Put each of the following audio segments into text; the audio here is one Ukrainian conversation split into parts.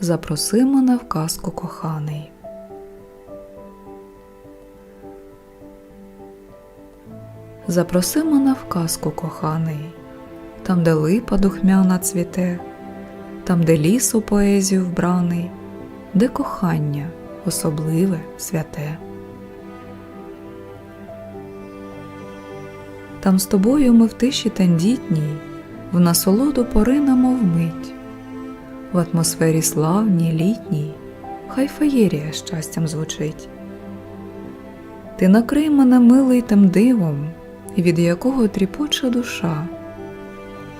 Запроси мене в казку коханий. Запроси мене в казку коханий, там, де липа духмяна цвіте, там, де ліс у поезію вбраний, де кохання особливе святе. Там з тобою ми в тиші тендітній, в насолоду поринемо вмить, в атмосфері славній, літній, хай феєрія щастям звучить. Ти накрий мене милий тим дивом, від якого тріпоче душа,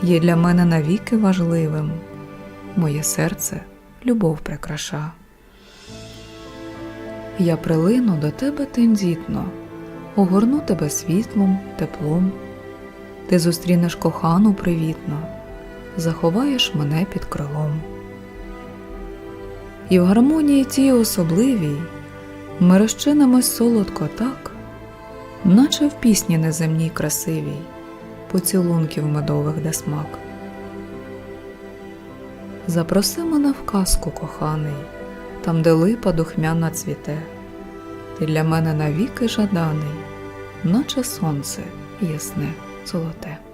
є для мене навіки важливим, моє серце любов прикраша. Я прилину до тебе тендітно, огорну тебе світлом, теплом, ти зустрінеш кохану привітно, заховаєш мене під крилом. І в гармонії тій особливій ми розчинимось солодко так, наче в пісні неземній красивій, поцілунків медових де смак. Запроси мене в казку, коханий, там, де липа духмяна цвіте, ти для мене навіки жаданий, наче сонце ясне золоте.